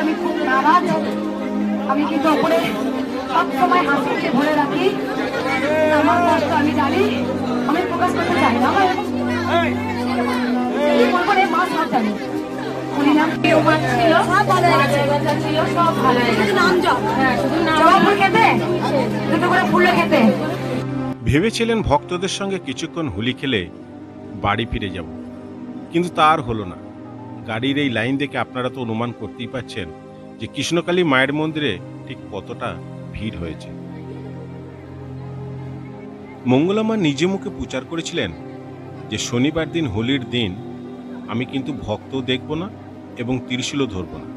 আমি খুব নারাজ আমি কিন্তু ওপরে সবসময় হাসিকে ধরে রাখি আমার কষ্ট আমি জানি আমি প্রকাশ করতে চাই না আমার বলব রে মাছ হাত জানি হরিনাম কেউ ছিল? সব ভালো হয়ে গেছে ছিল সব ভালো হয়ে গেছে। নাম জপ। হ্যাঁ শুধু নাম জবা খেতে দুটো করে ফুলে খেতে ভেবেছিলেন ভক্তদের সঙ্গে কিছুক্ষণ হোলি খেলে বাড়ি ফিরে যাব কিন্তু তার হলো না। গাড়ির এই লাইন দেখে আপনারা তো অনুমান করতেই পাচ্ছেন যে কৃষ্ণকালী মায়ের মন্দিরে ঠিক কতটা ভিড় হয়েছে। মঙ্গলামা নিজে মুখে প্রচার করেছিলেন যে শনিবার দিন হোলির দিন আমি কিন্তু ভক্ত দেখব না এবং ত্রিশূলও ধরব না।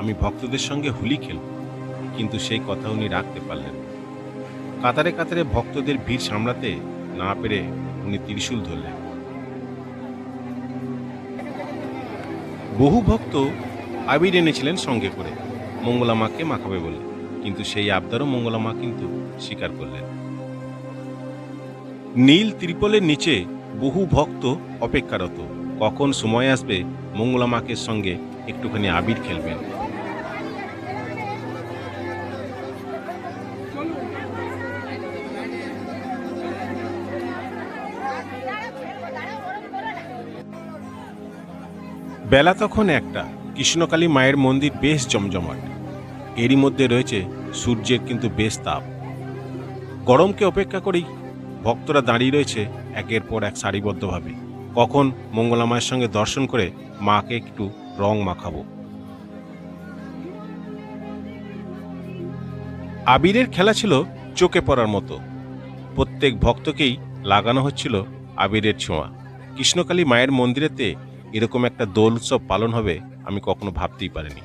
আমি ভক্তদের সঙ্গে হোলি খেলব, কিন্তু সেই কথা উনি রাখতে পারলেন কাতারে কাতারে ভক্তদের ভিড় সামলাতে না পেরে উনি ত্রিশূল ধরলেন। বহু ভক্ত আবির এনেছিলেন সঙ্গে করে। মঙ্গলামাকে মাখাবে বলে, কিন্তু সেই আবদারও মঙ্গলামা কিন্তু স্বীকার করলেন। নীল ত্রিপলের নিচে বহু ভক্ত অপেক্ষারত। কখন সময় আসবে মঙ্গলামাকে সঙ্গে একটুখানি আবির খেলবেন। বেলা তখন একটা। কৃষ্ণকালী মায়ের মন্দির বেশ জমজমাট। এরই মধ্যে রয়েছে সূর্যের কিন্তু বেশ তাপ। গরমকে অপেক্ষা করেই ভক্তরা দাঁড়িয়ে রয়েছে একের পর এক সারিবদ্ধভাবে। কখন মঙ্গলা মায়ের সঙ্গে দর্শন করে মাকে একটু রং মাখাবো। আবিরের খেলা ছিল চোখে পড়ার মতো। প্রত্যেক ভক্তকেই লাগানো হচ্ছিল আবিরের ছোঁয়া। কৃষ্ণকালী মায়ের মন্দিরেতে এরকম একটা দোল উৎসব পালন হবে আমি কখনো ভাবতেই পারিনি।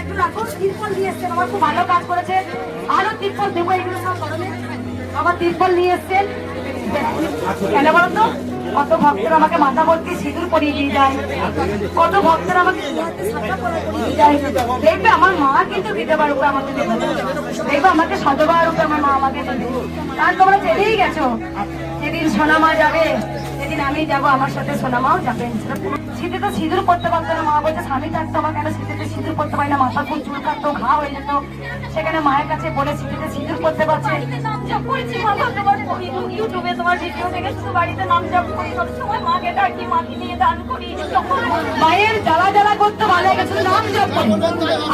একটু রাখো, তিরপল নিয়ে এসছেন, আমার খুব ভালো কাজ করেছে। আরও তিরপল দেবো আবার তিরপল নিয়ে এসছেন। কেন বলো তো? কত ভক্তরা আমাকে মাথা ভর্তি সিঁদুর পরিয়ে দিয়ে যায়। কত ভক্তরা আমাকে দেখবে আমার মা কিন্তু দিতে পারবে আমাকে দেখবে আমাকে শতবার রূপে আমার মা আমাকে কারণ তোমরা জেনেই গেছো। যেদিন সোনা যাবে সেদিন আমি যাব আমার সাথে সোনা মাও যাবেন শীতে তো সিঁদুর করতে পারতো না মা বলছে স্বামী থাকতো আমার কেন শীতেতে সিঁদুর করতে পারি না মাথা খুব চুল কাটতো ঘা হয়ে যেত। সেখানে মায়ের কাছে বলে শীতেতে সিঁদুর করতে পারছে। নাম জপ করেছি মা ইউটিউবে তোমার ভিডিও দেখে শুধু বাড়িতে নাম জপ করি সব সময় মাকে ডাকি মাকে নিয়ে দান করি মায়ের জ্বালা জ্বালা করতে ভালো গেছিল নাম জপ করি।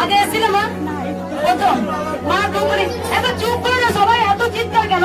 আগে এসেছিল মা? এত চুপ করে না সবাই এত চিৎকার কেন?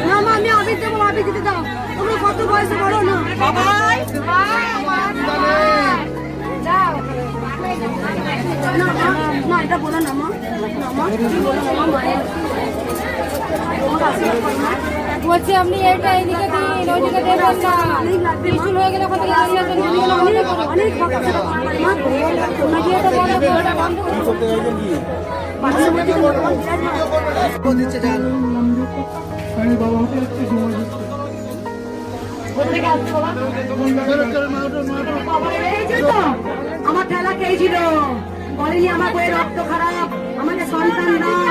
না মা আমি আবির দেবো আবির দিতে দাও। তোমরা কত বয়সে বড় না? বাবাই না এটা বলো না মা। বলছি আপনি এটা এইদিকে দিন ওইদিকে দেবেন না ত্রিশুল হয়ে গেলে কোথায় আসবে অনেক অনেক ভক্ত মা তোমরা কি এটা বন্ধ করো এটা আসছে বাবা? বাবা, এই যে তো, আমার ঠেলা খেয়েছিল বলেনি আমার বইয়ের রক্ত খারাপ আমাকে সন্তান দাও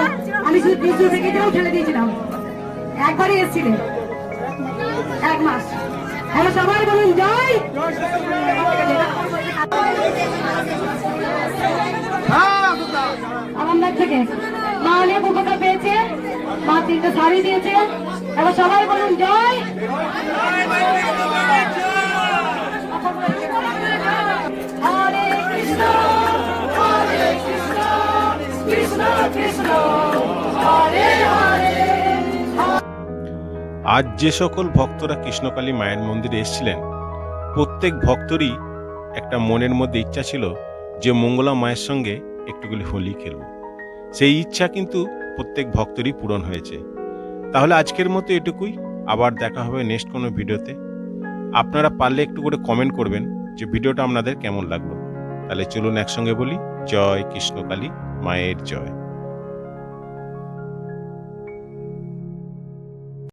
আমি শুধু কৃষ্ণ থেকে যাও ঠেলে দিয়েছিলাম। একবারই এসেছিলেন এক মাস। হ্যালো সবাই বলুন জয়! আরামবাগ থেকে। মা অনেক উপকার পেয়েছে, মা তিনটে শাড়ি দিয়েছে। এবার সবাই বলুন আজ যে সকল ভক্তরা কৃষ্ণকালী মায়ের মন্দিরে এসেছিলেন, প্রত্যেক ভক্তরই একটা মনের মধ্যে ইচ্ছা ছিল যে মঙ্গলা মায়ের সঙ্গে একটুগুলি হোলি খেলব। সেই ইচ্ছা কিন্তু প্রত্যেক ভক্তরই পূরণ হয়েছে। তাহলে আজকের মতো এটুকুই। আবার দেখা হবে নেক্সট কোনো ভিডিওতে। আপনারা পারলে একটু করে কমেন্ট করবেন যে ভিডিওটা আপনাদের কেমন লাগল। তাহলে চলুন একসঙ্গে বলি, জয় কৃষ্ণকালী, মায়ের জয়।